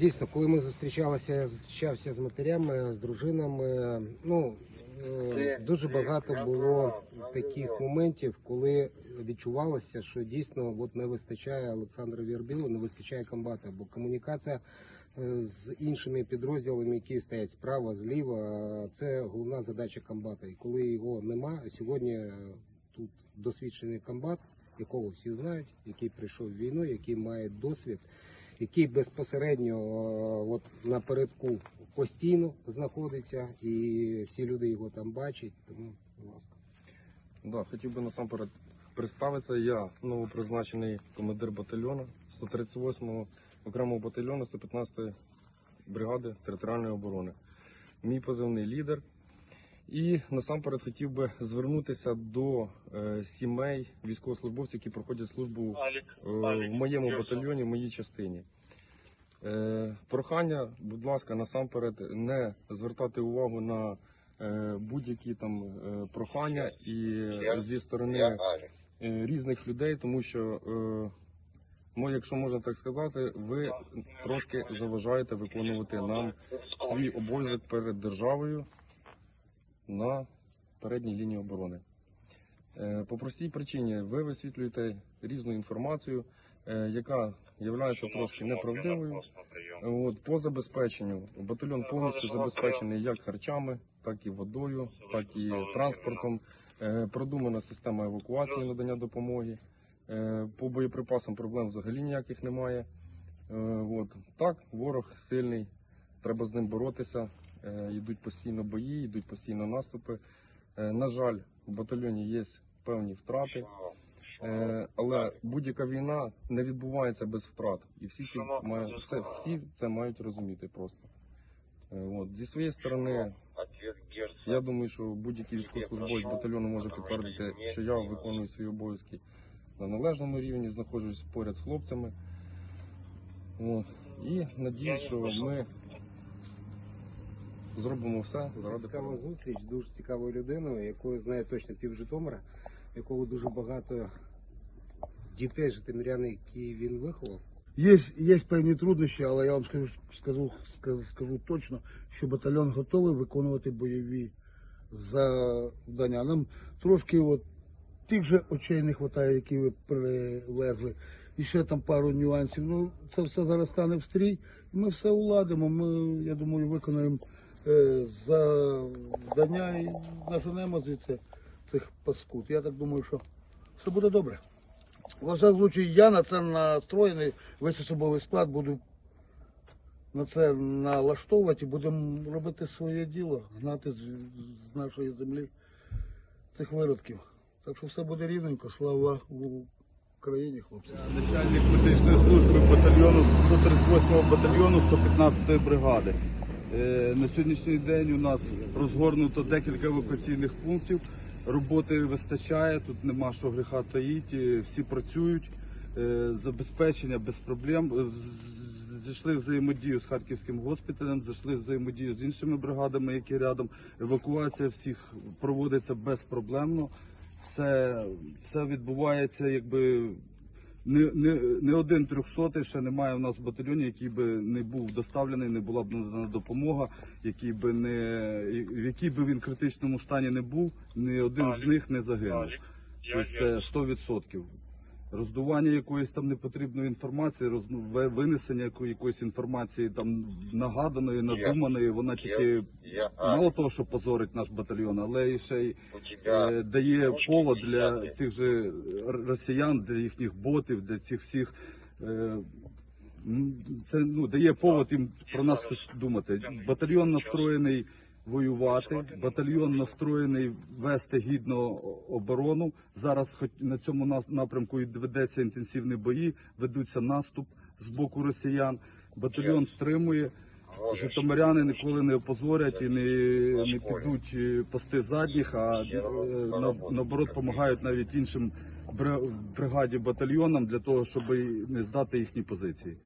Дійсно, коли ми зустрічалися, я зустрічався з матерями, з дружинами. Ну е, дуже багато було таких моментів, коли відчувалося, що дійсно от не вистачає Олександра Вірбілу, не вистачає комбата, бо комунікація е, з іншими підрозділами, які стоять справа, зліва, це головна задача комбата. І коли його нема, сьогодні е, тут досвідчений комбат, якого всі знають, який прийшов в війну, який має досвід який безпосередньо е, от напередку постійно знаходиться, і всі люди його там бачать. Тому, будь ласка. Да, хотів би насамперед представитися. Я новопризначений командир батальйону 138-го окремого батальйону 115-ї бригади територіальної оборони. Мій позивний лідер. І насамперед хотів би звернутися до е, сімей військовослужбовців, які проходять службу е, в моєму батальйоні, в моїй частині. Е, прохання, будь ласка, насамперед не звертати увагу на е, будь-які там е, прохання і е, зі сторони е, різних людей, тому що, е, ну, якщо можна так сказати, ви трошки заважаєте виконувати нам свій обов'язок перед державою на передній лінії оборони. Е, По простій причині ви висвітлюєте різну інформацію, е, яка є трошки неправдивою. От, по забезпеченню батальйон повністю забезпечений як харчами, так і водою, так і транспортом. Е, Продумана система евакуації надання допомоги. Е, По боєприпасам проблем взагалі ніяких немає. Е, От. Так, ворог сильний, треба з ним боротися. Е, Йдуть постійно бої, йдуть постійно наступи. Е, На жаль, в батальйоні є певні втрати. Е, але будь-яка війна не відбувається без втрат, і всі ці мають все, всі це мають розуміти просто. От зі своєї сторони, я думаю, що будь-який військовослужбовець батальйону може підтвердити, що я виконую свої обов'язки на належному рівні, знаходжусь поряд з хлопцями. От. І надіюсь, що ми зробимо все заради Цікава зустріч, дуже цікавою людиною, якою знає точно пів Житомира, якого дуже багато дітей житомирян, які він виховав. Є, є певні труднощі, але я вам скажу, скажу, скажу, скажу точно, що батальйон готовий виконувати бойові завдання. Нам трошки от тих же очей не вистачає, які ви привезли. І ще там пару нюансів. Ну, це все зараз стане в стрій, і ми все уладимо. Ми, я думаю, виконаємо завдання і наженемо звідси цих паскуд. Я так думаю, що все буде добре. Во всякому случаю, я на це настроєний, весь особовий склад буду на це налаштовувати і будемо робити своє діло, гнати з нашої землі цих виродків. Так що все буде рівненько, слава Україні, хлопці. начальник медичної служби батальйону 138-го батальйону 115-ї бригади. Е, На сьогоднішній день у нас розгорнуто декілька евакуаційних пунктів. Роботи вистачає, тут нема що гріха таїти, всі працюють, Е, забезпечення без проблем. Е, Зійшли взаємодію з Харківським госпіталем, зайшли взаємодію з іншими бригадами, які рядом. Евакуація всіх проводиться безпроблемно. Все, все відбувається, якби не, не, не один трьохсотий ще немає в нас в батальйоні, який би не був доставлений, не була б надана допомога, який би не в якій би він в критичному стані не був, ні один з них не загинув. Тобто це 100%. Роздування якоїсь там непотрібної інформації, роз, винесення якоїсь інформації там нагаданої, надуманої, вона тільки мало того, що позорить наш батальйон, але і ще й е, дає повод для тих же росіян, для їхніх ботів, для цих всіх. е, Це ну дає повод їм про нас щось думати. Батальйон настроєний воювати, батальйон настроєний вести гідно оборону. Зараз, на цьому напрямку і ведеться інтенсивні бої, ведуться наступ з боку росіян. Батальйон стримує. Житомиряни ніколи не опозорять і не, не підуть е, пости задніх, а е, наоборот допомагають навіть іншим бригаді батальйонам для того, щоб не здати їхні позиції.